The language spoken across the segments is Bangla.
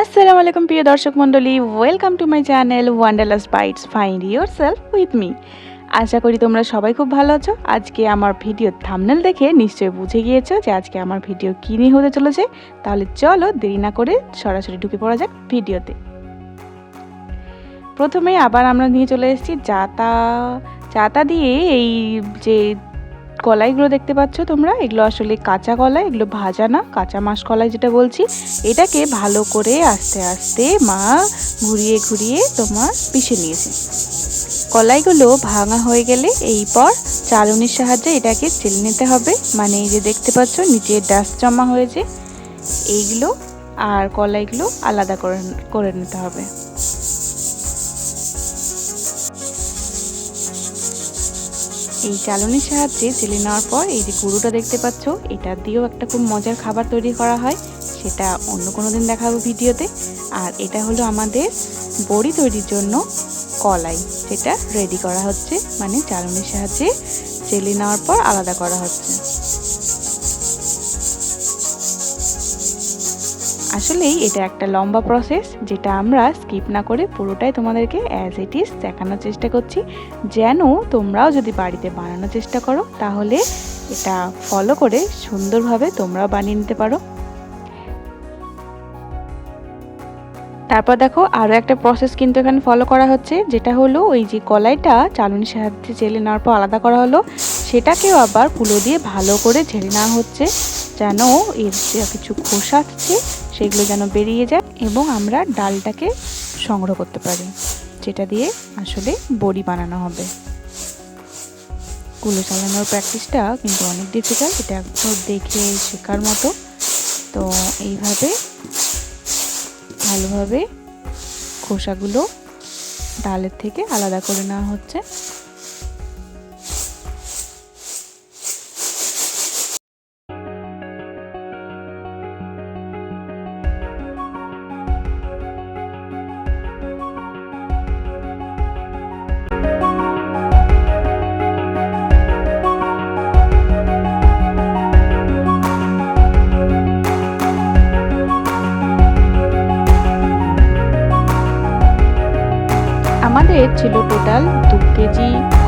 আসসালামু আলাইকুম প্রিয় দর্শক মণ্ডলী। Welcome to my channel wanderlust bites find yourself with me আশা করি তোমরা সবাই খুব ভালো আছো। আজকে আমার ভিডিও থামনেল দেখে নিশ্চয়ই বুঝে গিয়েছো যে আজকে আমার ভিডিও কী নিয়ে হতে চলেছে। তাহলে চলো দেরি না করে সরাসরি ঢুকে পড়া যাক ভিডিওতে। প্রথমে আবার আমরা নিয়ে চলে এসেছি জাতা জাতা দিয়ে এই যে কলাইগুলো দেখতে পাচ্ছ তোমরা, এগুলো আসলে কাঁচা কলাই, এগুলো ভাজা না, কাঁচা মাস কলাই যেটা বলছি। এটাকে ভালো করে আস্তে আস্তে মা ঘুরিয়ে ঘুরিয়ে তোমার পিষে নিয়েছে। কলাইগুলো ভাঙা হয়ে গেলে এই পর চালনির সাহায্যে এটাকে চেলে নিতে হবে। মানে এই যে দেখতে পাচ্ছ, নিচে ডাস্ট জমা হয়েছে। এইগুলো আর কলাইগুলো আলাদা করে করে নিতে হবে। এই চালনির সাহায্যে চেলে নেওয়ার পর এই যে গুঁড়োটা দেখতে পাচ্ছ, এটা দিয়েও একটা খুব মজার খাবার তৈরি করা হয়। সেটা অন্য কোনো দিন দেখাবো ভিডিওতে। আর এটা হলো আমাদের বড়ি তৈরির জন্য কলাই সেটা রেডি করা হচ্ছে। মানে চালনির সাহায্যে চেলে নেওয়ার পর আলাদা করা হচ্ছে। আসলেই এটা একটা লম্বা প্রসেস যেটা আমরা স্কিপ না করে পুরোটাই তোমাদেরকে অ্যাজ ইট ইজ দেখানোর চেষ্টা করছি। যেন তোমরাও যদি বাড়িতে বানানোর চেষ্টা করো, তাহলে এটা ফলো করে সুন্দরভাবে তোমরাও বানিয়ে নিতে পারো। তারপর দেখো আরও একটা প্রসেস কিন্তু এখানে ফলো করা হচ্ছে, যেটা হলো ওই যে কলাইটা চালনির সাহায্যে জেলে নেওয়ার পর আলাদা করা হলো। সেটাকেও আবার কুলো দিয়ে ভালো করে ঝেলে নেওয়া হচ্ছে, যেন এর যে কিছু খোসা সেগুলো যেন বেরিয়ে যায় এবং আমরা ডালটাকে সংগ্রহ করতে পারি, যেটা দিয়ে আসলে বড়ি বানানো হবে। কুলো চালানোর প্র্যাকটিসটা কিন্তু অনেক ডিফিকাল্ট এটা একটু দেখে শেখার মতো। তো এইভাবে ভালোভাবে খোসাগুলো ডালের থেকে আলাদা করে নেওয়া হচ্ছে।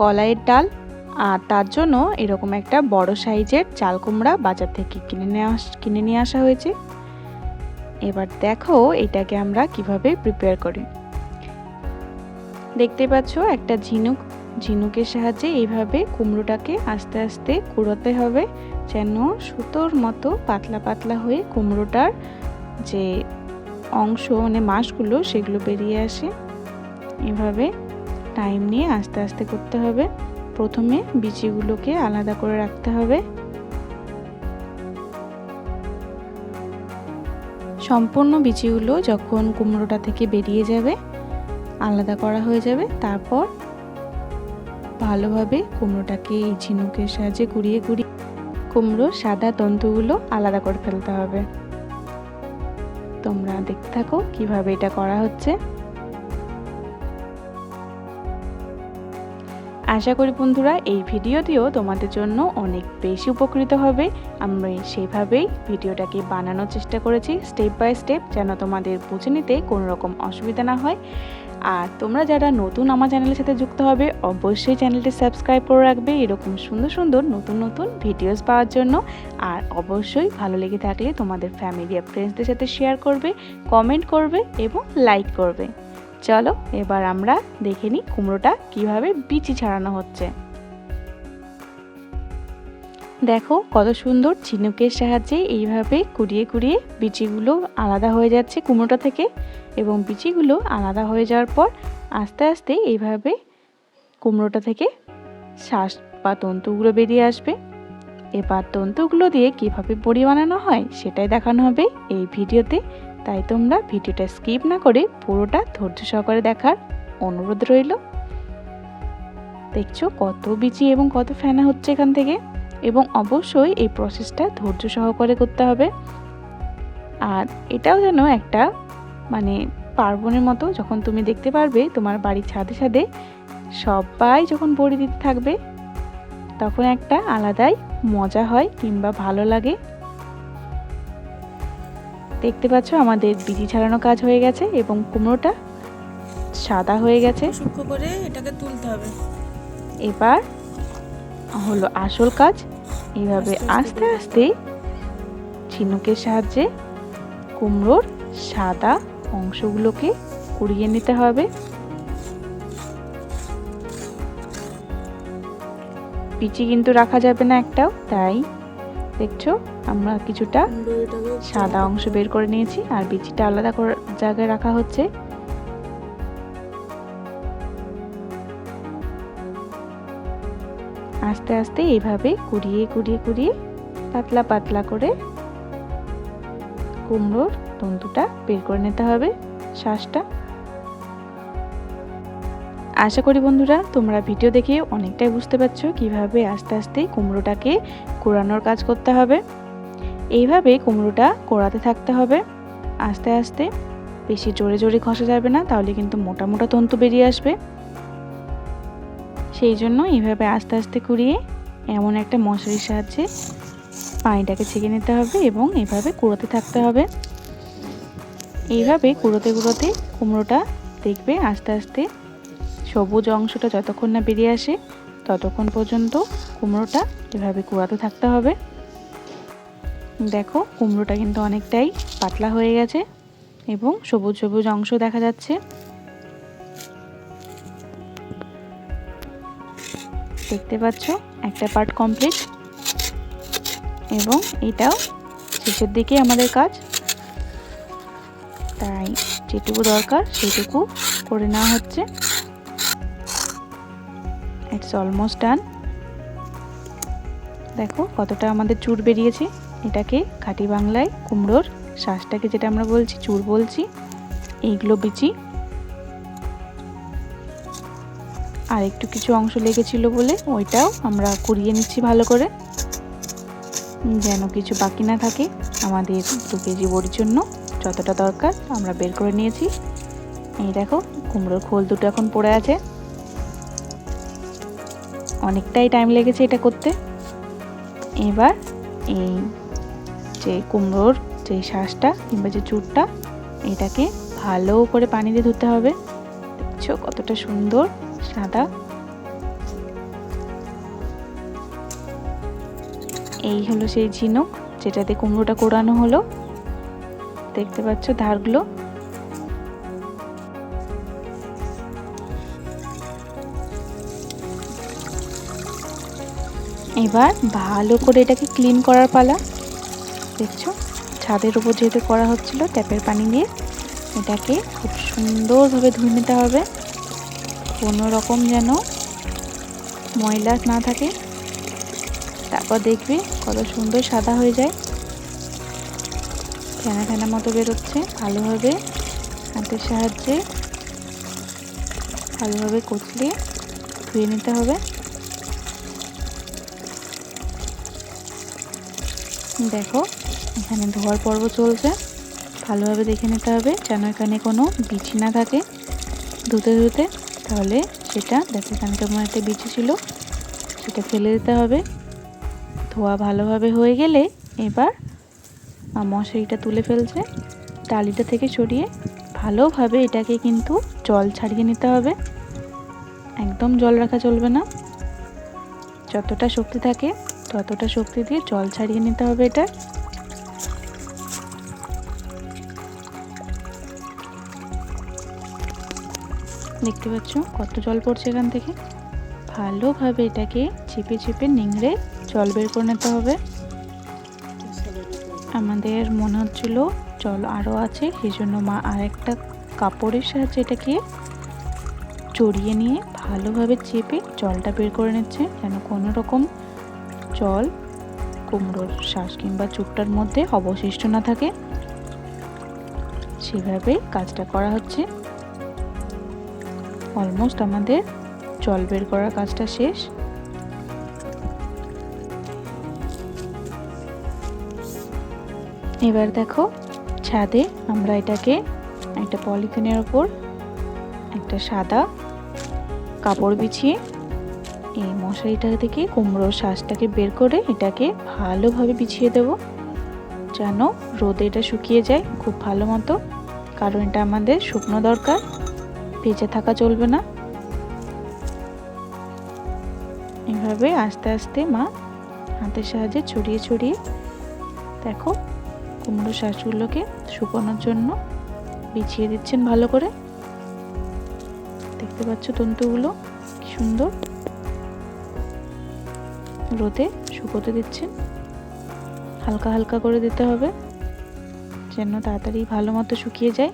কলাইয়ের ডাল আর তার জন্য এরকম একটা বড় সাইজের চাল কুমড়া বাজার থেকে কিনে নিয়ে কিনে নিয়ে আসা হয়েছে। এবার দেখো এটাকে আমরা কীভাবে প্রিপেয়ার করি। দেখতে পাচ্ছ একটা ঝিনুক, ঝিনুকের সাহায্যে এইভাবে কুমড়োটাকে আস্তে আস্তে কুড়োতে হবে যেন সুতোর মতো পাতলা পাতলা হয়ে কুমড়োটার যে অংশ মানে মাসগুলো সেগুলো বেরিয়ে আসে। এভাবে টাইম নিয়ে আস্তে আস্তে করতে হবে। প্রথমে বিচিগুলোকে আলাদা করে রাখতে হবে। সম্পূর্ণ বিচিগুলো যখন কুমড়োটা থেকে বেরিয়ে যাবে, আলাদা করা হয়ে যাবে। তারপর ভালোভাবে কুমড়োটাকে এই ঝিনুকের সাহায্যে ঘুরিয়ে ঘুরিয়ে কুমড়োর সাদা তন্তুগুলো আলাদা করে ফেলতে হবে। তোমরা দেখতে থাকো কীভাবে এটা করা হচ্ছে। আশা করি বন্ধুরা, এই ভিডিওটিও তোমাদের জন্য অনেক বেশি উপকৃত হবে। আমি সেইভাবেই ভিডিওটাকে বানানোর চেষ্টা করেছি স্টেপ বাই স্টেপ যেন তোমাদের বুঝে নিতে কোনো রকম অসুবিধা না হয়। আর তোমরা যারা নতুন আমার চ্যানেলের সাথে যুক্ত হবে, অবশ্যই চ্যানেলটি সাবস্ক্রাইব করে রাখবে, এরকম সুন্দর সুন্দর নতুন নতুন ভিডিওস পাওয়ার জন্য। আর অবশ্যই ভালো লেগে থাকলে তোমাদের ফ্যামিলি আর ফ্রেন্ডসদের সাথে শেয়ার করবে কমেন্ট করবে এবং লাইক করবে। চলো, এবার আমরা দেখে নিই কুমড়োটা কীভাবে বিচি ছাড়ানো হচ্ছে। দেখো, কত সুন্দর ঝিনুকের সাহায্যে এইভাবে কুড়িয়ে কুড়িয়ে বিচিগুলো আলাদা হয়ে যাচ্ছে কুমড়োটা থেকে এবং বিচিগুলো আলাদা হয়ে যাওয়ার পর আস্তে আস্তে এইভাবে কুমড়োটা থেকে শ্বাস বা তন্তুগুলো বেরিয়ে আসবে। এবার তন্তুগুলো দিয়ে কীভাবে বড়ি বানানো হয় সেটাই দেখানো হবে এই ভিডিওতে। তাই তোমরা ভিডিওটা স্কিপ না করে পুরোটা ধৈর্য সহকারে দেখার অনুরোধ রইল। দেখছ কত বিচি এবং কত ফেনা হচ্ছে এখান থেকে। এবং অবশ্যই এই প্রসেসটা ধৈর্য সহকারে করতে হবে। আর এটাও যেন একটা মানে পার্বণের মতো যখন তুমি দেখতে পারবে তোমার বাড়ির ছাদে ছাদে সবাই যখন বড়ি দিতে থাকবে, তখন একটা আলাদাই মজা হয় কিংবা ভালো লাগে। দেখতে পাচ্ছ আমাদের বিচি ছাড়ানো কাজ হয়ে গেছে এবং কুমড়োটা সাদা হয়ে গেছে। সূক্ষ্ম করে এটাকে তুলতে হবে। এবার হলো আসল কাজ। এইভাবে আস্তে আস্তে আস্তে ঝিনুকের সাহায্যে কুমড়োর সাদা অংশগুলোকে কুড়িয়ে নিতে হবে। পিচি কিন্তু রাখা যাবে না একটাও তাই দেখছ? আমরা কিছুটা সাদা অংশ বের করে নিয়েছি আর বিচিটা আলাদা করে জায়গায় রাখা হচ্ছে। আস্তে আস্তে এইভাবে কুড়িয়ে কুড়িয়ে কুড়িয়ে পাতলা পাতলা করে কুমড়োর তন্তুটা বের করে নিতে হবে শ্বাসটা আশা করি বন্ধুরা তোমরা ভিডিও দেখে অনেকটাই বুঝতে পারছ কীভাবে আস্তে আস্তে কুমড়োটাকে কোরানোর কাজ করতে হবে। এইভাবে কুমড়োটা কোড়াতে থাকতে হবে। আস্তে আস্তে। বেশি জোরে জোরে ঘষা যাবে না, তাহলে কিন্তু মোটা মোটা তন্তু বেরিয়ে আসবে। সেই জন্য এইভাবে আস্তে আস্তে কুড়িয়ে এমন একটা মশারির সাহায্যে পানিটাকে ছেঁকে নিতে হবে এবং এভাবে কুড়োতে থাকতে হবে। এইভাবে কুড়োতে কুড়োতে কুমড়োটা দেখবে আস্তে আস্তে সবুজ অংশটা যতক্ষণ না বেরিয়ে আসে, ততক্ষণ পর্যন্ত কুমড়োটা এভাবে কুড়াতে থাকতে হবে। দেখো, কুমড়োটা কিন্তু অনেকটাই পাতলা হয়ে গেছে এবং সবুজ সবুজ অংশ দেখা যাচ্ছে। দেখতে পাচ্ছ, একটা পার্ট কমপ্লিট এবং এটাও শেষের দিকে আমাদের কাজ। তাই যেটুকু দরকার সেটুকু করে নেওয়া হচ্ছে। ইটস অলমোস্ট ডান দেখো কতটা আমাদের চুর বেরিয়েছে। এটাকে খাঁটি বাংলায় কুমড়োর শ্বাসটাকে যেটা আমরা বলছি, চুর বলছি, এইগুলো বিচি। আর একটু কিছু অংশ লেগেছিল বলে ওইটাও আমরা কুড়িয়ে নিচ্ছি ভালো করে। যেন কিছু বাকি না থাকে আমাদের দু কেজি বড়ির জন্য যতটা দরকার আমরা বের করে নিয়েছি। এই দেখো, কুমড়োর খোল দুটো এখন পড়ে আছে। অনেকটাই টাইম লেগেছে এটা করতে। এবার এই যে কুমড়োর যে শ্বাসটা কিংবা যে চুরটা, এটাকে ভালো করে পানি দিয়ে ধুতে হবে। দেখছ কতটা সুন্দর, সাদা। এই হলো সেই ঝিনুক যেটাতে কুমড়োটা কোরানো হলো। দেখতে পাচ্ছ ধারগুলো। এবার ভালো করে এটাকে ক্লিন করার পালা। দেখছ? ছাদের উপর যেহেতু করা হচ্ছিল, ট্যাপের পানি দিয়ে এটাকে খুব সুন্দরভাবে ধুয়ে নিতে হবে। কোনো রকম যেন ময়লা না থাকে। তারপর দেখবে কত সুন্দর সাদা হয়ে যায়। ফেনা ফেনা মতো বেরোচ্ছে, ভালোভাবে হাতের সাহায্যে ভালোভাবে কচলিয়ে ধুয়ে নিতে হবে। দেখো, এখানে ধোয়ার পর্ব চলছে। ভালোভাবে দেখে নিতে হবে যেন এখানে কোনো বিছি না থাকে। ধুতে ধুতে, তাহলে সেটা, দেখো এখানে কেমন একটা বিছি ছিল, সেটা ফেলে দিতে হবে। ধোয়া ভালোভাবে হয়ে গেলে এবার মশারিটা তুলে ফেলছে। ডালিটা থেকে সরিয়ে ভালোভাবে এটাকে কিন্তু জল ছাড়িয়ে নিতে হবে। একদম জল রাখা চলবে না। যতটা শক্তি থাকে ততটা শক্তি দিয়ে জল ছাড়িয়ে নিতে হবে এটা। দেখতে পাচ্ছ কত জল পড়ছে এখান থেকে? ভালোভাবে এটাকে চেপে চেপে নিংড়ে জল বের করে নিতে হবে। আমাদের মনে হচ্ছিল জল আরও আছে সেই জন্য মা আর একটা কাপড়ের সাহায্যে এটাকে চড়িয়ে নিয়ে ভালোভাবে চেপে জলটা বের করে নিচ্ছে, যেন কোনো রকম জল, কুমড়োর শ্বাস কিংবা চুপটার মধ্যে অবশিষ্ট না থাকে। সেভাবে কাজটা করা হচ্ছে। অলমোস্ট আমাদের জল বের করার কাজটা শেষ। এবার দেখো, ছাদে আমরা এটাকে একটা পলিথিনের ওপর একটা সাদা কাপড় বিছিয়ে এই মশারিটা থেকে কুমড়োর শ্বাসটাকে বের করে এটাকে ভালোভাবে বিছিয়ে দেব। যেন রোদে এটা শুকিয়ে যায় খুব ভালো মতো, কারণ এটা আমাদের শুকনো দরকার, ভেজে থাকা চলবে না। এভাবে আস্তে আস্তে মা হাতের সাহায্যে ছড়িয়ে ছড়িয়ে দেখো কুমড়ো শ্বাসগুলোকে শুকানোর জন্য বিছিয়ে দিচ্ছেন ভালো করে। দেখতে পাচ্ছ তন্তুগুলো কি সুন্দর। রোদে শুকোতে দিচ্ছেন হালকা হালকা করে দিতে হবে, যেন তাড়াতাড়ি ভালো মতো শুকিয়ে যায়।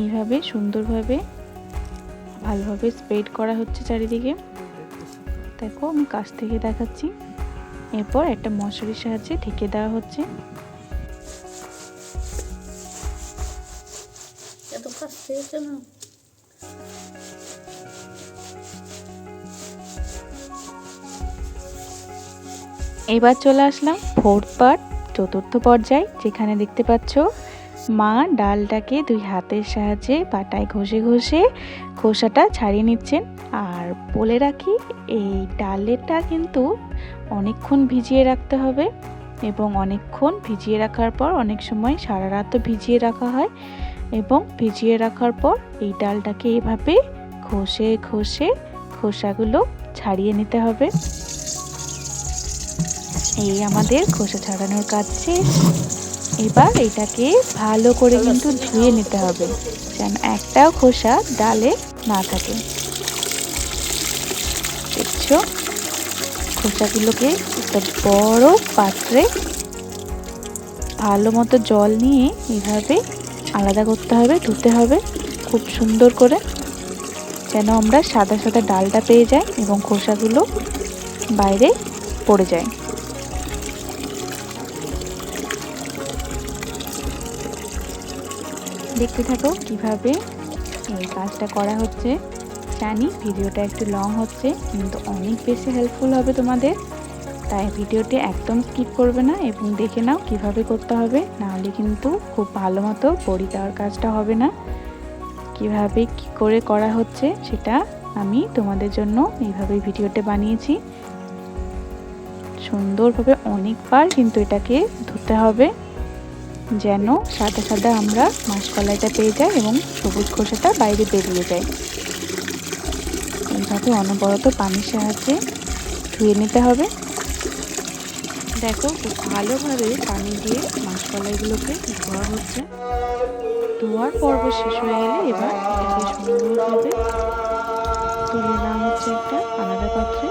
এইভাবে সুন্দরভাবে, ভালোভাবে স্প্রেড করা হচ্ছে চারিদিকে। দেখো আমি কাছ থেকে দেখাচ্ছি। এরপর একটা মশারির সাহায্যে ঢেকে দেওয়া হচ্ছে। এত এবার চলে আসলাম ফোর্থ পার্ট চতুর্থ পর্যায়ে, যেখানে দেখতে পাচ্ছ মা ডালটাকে দুই হাতের সাহায্যে পাটায় ঘষে ঘষে খোসাটা ছাড়িয়ে নিচ্ছেন। আর বলে রাখি, এই ডালেরটা কিন্তু অনেকক্ষণ ভিজিয়ে রাখতে হবে এবং অনেকক্ষণ ভিজিয়ে রাখার পর অনেক সময় সারা রাতও ভিজিয়ে রাখা হয় এবং ভিজিয়ে রাখার পর এই ডালটাকে এভাবে ঘষে ঘষে খোসাগুলো ছাড়িয়ে নিতে হবে। এই আমাদের খোসা ছাড়ানোর কাজ শেষ। এবার এটাকে ভালো করে কিন্তু ধুয়ে নিতে হবে, যেন একটাও খোসা ডালে না থাকে। দেখছ? খোসাগুলোকে একটা বড় পাত্রে ভালো মতো জল নিয়ে এইভাবে আলাদা করতে হবে, ধুতে হবে খুব সুন্দর করে, যেন আমরা সাদা সাদা ডালটা পেয়ে যাই এবং খোসাগুলো বাইরে পড়ে যায়। দেখতে থাকো কীভাবে এই কাজটা করা হচ্ছে। জানি ভিডিওটা একটু লং হচ্ছে, কিন্তু অনেক বেশি হেল্পফুল হবে তোমাদের। তাই ভিডিওটি একদম স্কিপ করবে না এবং দেখে নাও কীভাবে করতে হবে। নাহলে কিন্তু খুব ভালো মতো বড়ি দেওয়ার কাজটা হবে না। কীভাবে কি করে করা হচ্ছে সেটা আমি তোমাদের জন্য এইভাবে ভিডিওটা বানিয়েছি। সুন্দরভাবে অনেকবার কিন্তু এটাকে ধুতে হবে। যেন সাদা সাদা আমরা মাসকলাইটা পেয়ে যাই এবং সবুজ খোসাটা বাইরে বেরিয়ে যায়। এইভাবে অনবরত পানির সাহায্যে ধুয়ে নিতে হবে। দেখো খুব ভালোভাবে পানি দিয়ে মাসকলাইগুলোকে ধোয়া হচ্ছে। ধোয়ার পর্ব শেষ হয়ে গেলে এবার সুন্দরভাবে তুলে নেওয়া হচ্ছে একটা আলাদা পাত্রে।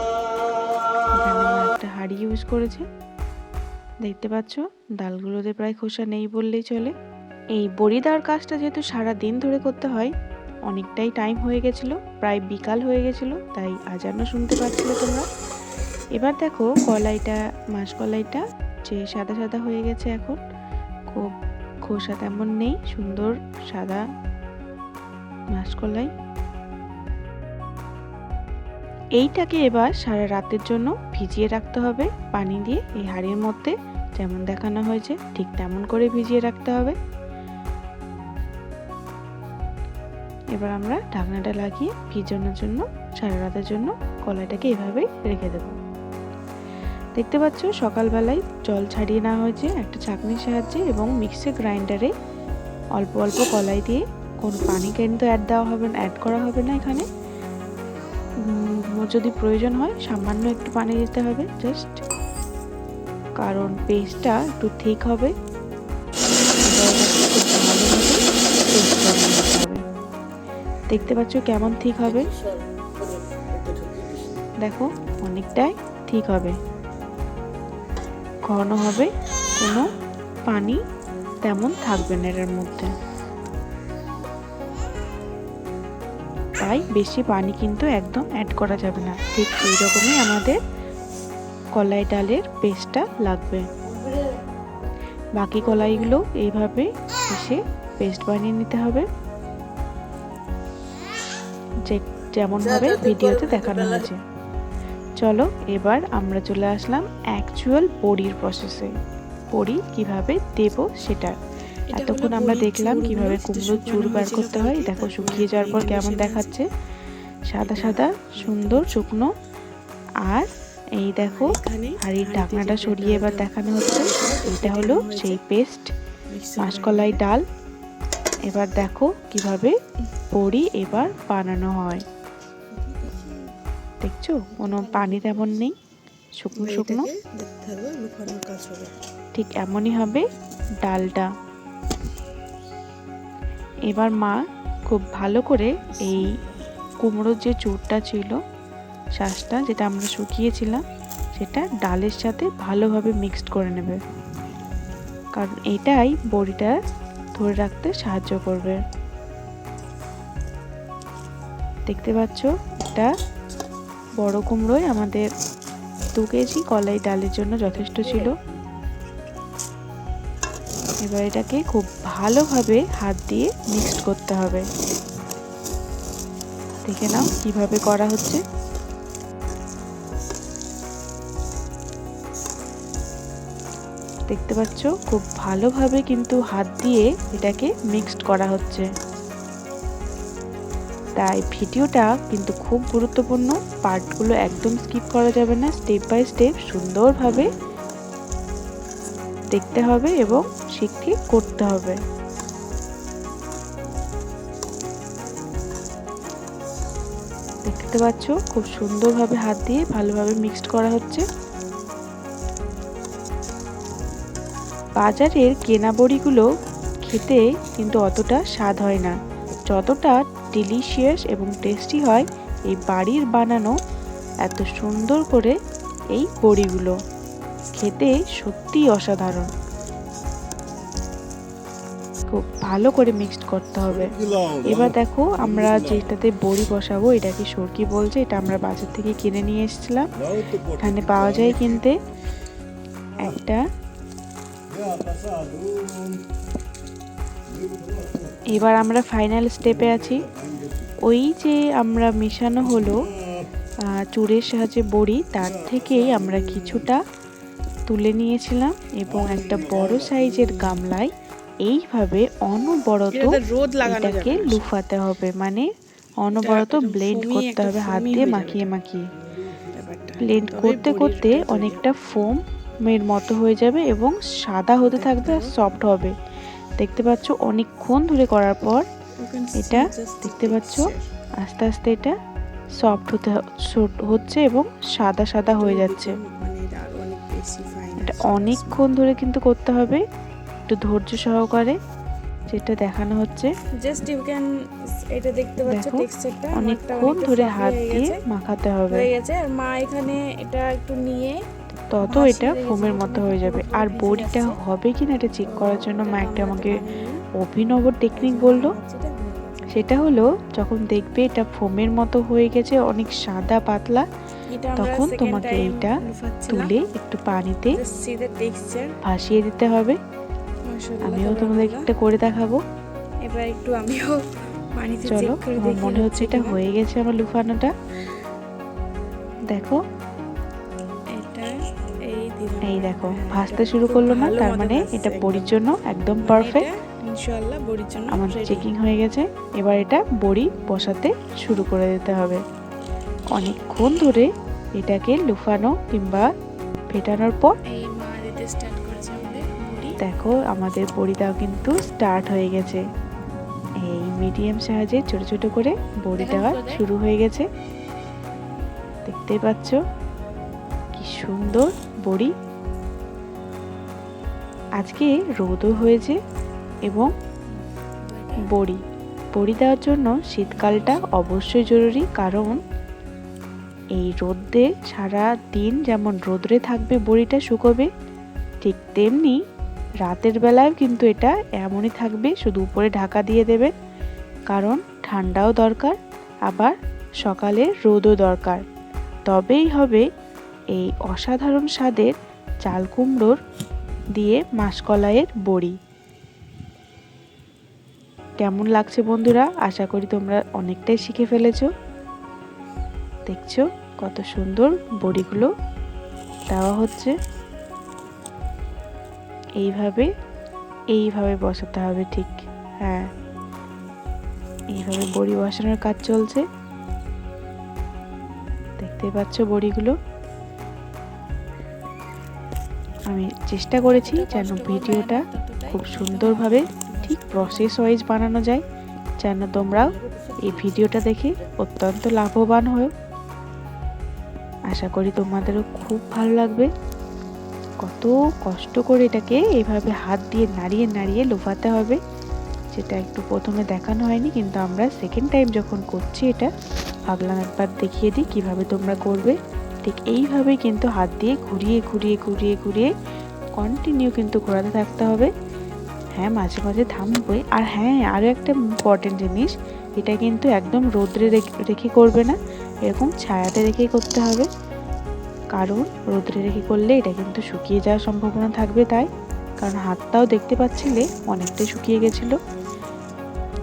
এখানে একটা হাঁড়ি ইউজ করেছে। দেখতে পাচ্ছ? ডালগুলোতে প্রায় খোসা নেই বললেই চলে। এই বড়ি দেওয়ার কাজটা যেহেতু সারা দিন ধরে করতে হয়, অনেকটাই টাইম হয়ে গেছিল, প্রায় বিকাল হয়ে গেছিল, তাই আজানও শুনতে পাচ্ছিলে তোমরা। এবার দেখো কলাইটা মাছ কলাইটা যে সাদা সাদা হয়ে গেছে এখন, খুব খোসা তেমন নেই, সুন্দর সাদা মাসকলাই। এইটাকে এবার সারা রাতের জন্য ভিজিয়ে রাখতে হবে পানি দিয়ে এই হাঁড়ির মধ্যে। যেমন দেখানো হয়েছে, ঠিক তেমন করে ভিজিয়ে রাখতে হবে। এবার আমরা ঢাকনাটা লাগিয়ে ভিজানোর জন্য, সারা রাতের জন্য কলাইটাকে এভাবেই রেখে দেব। দেখতে পাচ্ছ, সকালবেলায় জল ছাড়িয়ে নেওয়া হয়েছে একটা ছাঁকনির সাহায্যে এবং মিক্সি গ্রাইন্ডারে অল্প অল্প কলাই দিয়ে কোনো পানি কিন্তু অ্যাড দেওয়া হবে না অ্যাড করা হবে না এখানে। যদি প্রয়োজন হয়, সামান্য একটু পানি দিতে হবে জাস্ট কারণ পেস্টটা একটু ঠিক হবে। দেখতে পাচ্ছ কেমন ঠিক হবে? দেখো, অনেকটাই ঠিক হবে। ঘন হবে, কোনো পানি তেমন থাকবে না এটার মধ্যে। তাই বেশি পানি কিন্তু একদম অ্যাড করা যাবে না। ঠিক এই রকমই আমাদের কলাই ডালের পেস্টটা লাগবে। বাকি কলাইগুলো এইভাবে এসে পেস্ট বানিয়ে নিতে হবে। যে যেমনভাবে ভিডিওতে দেখানো হয়েছে। চলো এবার আমরা চলে আসলাম অ্যাকচুয়াল বড়ির প্রসেসে বড়ি কীভাবে দেব সেটা। এতক্ষণ আমরা দেখলাম কীভাবে কুমড়োর চুর বার করতে হয় দেখো শুকিয়ে যাওয়ার পর কেমন দেখাচ্ছে। সাদা সাদা সুন্দর শুকনো। আর এই দেখো হাড়ির ঢাকনাটা সরিয়ে এবার দেখানো হচ্ছে। এটা হলো সেই পেস্ট মাসকলাই ডাল। এবার দেখো কীভাবে বড়ি এবার বানানো হয়। দেখছ? কোনো পানি তেমন নেই শুকনো শুকনো। ঠিক এমনই হবে ডালটা। এবার মা খুব ভালো করে এই কুমড়োর যে চুরটা ছিল শ্বাসটা যেটা আমরা শুকিয়েছিলাম, সেটা ডালের সাথে ভালোভাবে মিক্সড করে নেবে। কারণ এটাই বড়িটা ধরে রাখতে সাহায্য করবে। দেখতে পাচ্ছ, এটা বড় কুমড়োয় আমাদের দু কেজি কলাই ডালের জন্য যথেষ্ট ছিল। এবার এটাকে খুব ভালোভাবে হাত দিয়ে মিক্সড করতে হবে। দেখে নাও কীভাবে করা হচ্ছে। দেখতে পাচ্ছ, খুব ভালোভাবে কিন্তু হাত দিয়ে এটাকে মিক্সড করা হচ্ছে। তাই ভিডিওটা কিন্তু খুব গুরুত্বপূর্ণ, পার্টগুলো একদম স্কিপ করা যাবে না স্টেপ বাই স্টেপ সুন্দরভাবে দেখতে হবে এবং শিখে করতে হবে। দেখতে পাচ্ছ, খুব সুন্দরভাবে হাত দিয়ে ভালোভাবে মিক্সড করা হচ্ছে। বাজারের কেনা বড়িগুলো খেতে কিন্তু অতটা স্বাদ হয় না। যতটা ডিলিশিয়াস এবং টেস্টি হয় এই বাড়ির বানানো এত সুন্দর করে এই বড়িগুলো। খেতে সত্যিই অসাধারণ। খুব ভালো করে মিক্সড করতে হবে। এবার দেখো আমরা যেটাতে বড়ি বসাবো এটাকে সরকি বলছে, এটা আমরা বাজার থেকে কিনে নিয়ে এসেছিলাম। এখানে পাওয়া যায় কিনতে একটা এবার আমরা ফাইনাল স্টেপে আছি। ওই যে আমরা মেশানো হলো চুরের সাহায্যে বড়ি তার থেকেই আমরা কিছুটা তুলে নিয়েছিলাম এবং একটা বড় সাইজের গামলায় এইভাবে অনবরত এটাকে লুফাতে হবে। মানে অনবরত ব্লেন্ড করতে হবে হাত দিয়ে মাখিয়ে মাখিয়ে। ব্লেন্ড করতে করতে অনেকটা তৈরি ফোমের মতো হয়ে যাবে এবং সাদা হতে থাকবে আর সফট হবে দেখতে পাচ্ছ অনেকক্ষণ ধরে করার পর এটা দেখতে পাচ্ছ? আস্তে আস্তে এটা সফট হতে হচ্ছে এবং সাদা সাদা হয়ে যাচ্ছে এটা। অনেকক্ষণ ধরে কিন্তু করতে হবে একটু ধৈর্য সহকারে যেটা দেখানো হচ্ছে জাস্ট ইউ ক্যান এটা দেখতে পাচ্ছ দেখো, টেক্সচারটা অনেকক্ষণ ধরে হাত দিয়ে মাখাতে হবে হয়ে গেছে আর মা এখানে এটা একটু নিয়ে তত এটা ফোমের মতো হয়ে যাবে। আর বড়িটা। হবে কিনা এটা চেক করার জন্য মা একটা আমাকে অভিনব টেকনিক বলল। সেটা হলো যখন দেখবে এটা ফোমের মতো হয়ে গেছে অনেক সাদা পাতলা তখন তোমাকে এইটা তুলে একটু পানিতে ভাসিয়ে দিতে হবে। আমিও তোমাদের একটা করে দেখাবো। এবার একটু আমিও পানিতে চলো মনে হচ্ছে এটা হয়ে গেছে আমার লুফানোটা। দেখো এটা এই দেখো ভাসতে শুরু করল না তার মানে এটা বড়ির জন্য একদম পারফেক্ট ইনশাআল্লাহ বড়ির জন্য আমার চেকিং হয়ে গেছে। এবার এটা বড়ি বসাতে শুরু করে দিতে হবে। অনেকক্ষণ ধরে এটাকে লুফানো কিংবা ফেটানোর পর দেখো আমাদের বড়িটাও কিন্তু স্টার্ট হয়ে গেছে। এই মিডিয়াম সাহায্যে ছোট ছোট করে বড়ি দেওয়া শুরু হয়ে গেছে। দেখতেই পাচ্ছ কি সুন্দর বড়ি আজকে রোদও হয়েছে এবং বড়ি। বড়ি দেওয়ার জন্য শীতকালটা অবশ্যই জরুরি, কারণ এই রোদে সারা দিন যেমন রোদ্রে থাকবে বড়িটা শুকোবে, ঠিক তেমনি রাতের বেলায় কিন্তু এটা এমনই থাকবে, শুধু উপরে ঢাকা দিয়ে দেবে, কারণ ঠান্ডাও দরকার, আবার সকালে রোদও দরকার। তবেই হবে এই অসাধারণ স্বাদের চাল কুমড়োর দিয়ে মাসকলাইয়ের বড়ি। কেমন লাগছে বন্ধুরা? আশা করি তোমরা অনেকটাই শিখে ফেলেছো। দেখছ কত সুন্দর বড়িগুলো। দেওয়া হচ্ছে। এইভাবে এইভাবে বসাতে হবে ঠিক। হ্যাঁ। এইভাবে বড়ি বসানোর কাজ চলছে। দেখতে পাচ্ছ বড়িগুলো। আমি চেষ্টা করেছি যেন ভিডিওটা খুব সুন্দরভাবে ঠিক প্রসেস ওয়াইজ বানানো যায়, যেন তোমরাও এই ভিডিওটা দেখে অত্যন্ত লাভবান হও। আশা করি তোমাদেরও খুব ভালো লাগবে। কত কষ্ট করে এটাকে এইভাবে হাত দিয়ে নাড়িয়ে নাড়িয়ে লোফাতে হবে, যেটা একটু প্রথমে দেখানো হয়নি, কিন্তু আমরা সেকেন্ড টাইম যখন করছি এটা, ভাবলাম একবার দেখিয়ে দিই কীভাবে তোমরা করবে। ঠিক এইভাবেই কিন্তু হাত দিয়ে ঘুরিয়ে ঘুরিয়ে ঘুরিয়ে ঘুরিয়ে কন্টিনিউ কিন্তু ঘোরাতে থাকতে হবে। হ্যাঁ মাঝে মাঝে থামবে। আর হ্যাঁ আরও একটা ইম্পর্টেন্ট জিনিস, এটা কিন্তু একদম রোদ্রে রেখে- করবে না। এরকম ছায়াতে রেখেই করতে হবে। কারণ রোদ্রে রেখে করলে এটা কিন্তু শুকিয়ে যাওয়ার সম্ভাবনা থাকবে তাই। কারণ হাতটাও দেখতে পাচ্ছিলে অনেকটাই শুকিয়ে গেছিল।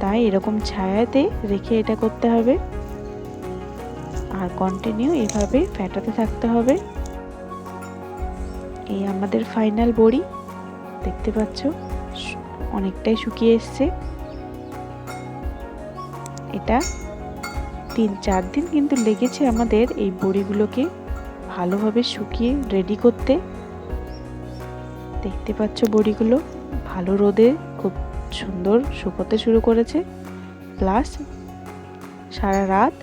তাই এরকম ছায়াতে রেখে এটা করতে হবে। আর কন্টিনিউ এভাবে ফ্যাটাতে থাকতে হবে। এই আমাদের ফাইনাল বড়ি, দেখতে পাচ্ছ, অনেকটাই শুকিয়ে এসছে। এটা তিন চার দিন কিন্তু লেগেছে আমাদের এই বড়িগুলোকে ভালোভাবে শুকিয়ে রেডি করতে। দেখতে পাচ্ছ বড়িগুলো ভালো রোদে খুব সুন্দর শুকোতে শুরু করেছে। প্লাস সারা রাত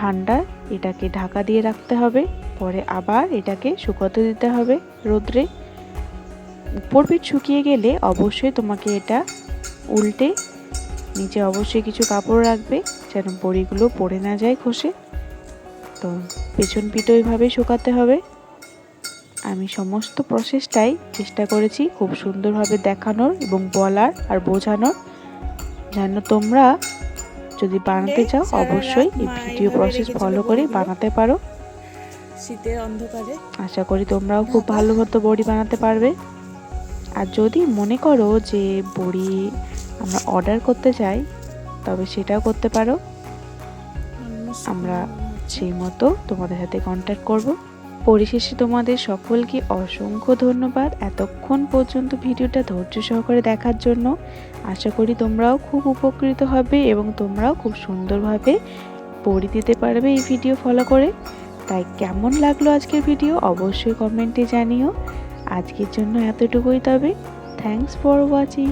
ঠান্ডা এটাকে ঢাকা দিয়ে রাখতে হবে, পরে আবার এটাকে শুকোতে দিতে হবে রোদ্রে। উপর পিঠ শুকিয়ে গেলে অবশ্যই তোমাকে এটা উল্টে নিচে অবশ্যই কিছু কাপড় রাখবে, যেন বড়িগুলো পড়ে না যায় খসে। তো পেছন পিঠও এইভাবে শুকাতে হবে। আমি সমস্ত প্রসেসটাই চেষ্টা করেছি খুব সুন্দরভাবে দেখানোর এবং বলার আর বোঝানোর, যেন তোমরা যদি বানাতে চাও অবশ্যই এই ভিডিও প্রসেস ফলো করে বানাতে পারো। শীতের অন্ধকারে। আশা করি তোমরাও খুব ভালো মতো বড়ি বানাতে পারবে। আর যদি মনে করো যে বড়ি আমরা অর্ডার করতে চাই তবে সেটাও করতে পারো। আমরা সেই মতো তোমাদের সাথে কন্ট্যাক্ট করব। পরিশেষে তোমাদের সকলকে অসংখ্য ধন্যবাদ এতক্ষণ পর্যন্ত ভিডিওটা ধৈর্য সহকারে দেখার জন্য। আশা করি তোমরাও খুব উপকৃত হবে এবং তোমরাও খুব সুন্দরভাবে পড়ি দিতে পারবে এই ভিডিও ফলো করে। তাই কেমন লাগল আজকের ভিডিও অবশ্যই কমেন্টে জানিও। আজকের জন্য এতটুকুই তবে। Thanks for watching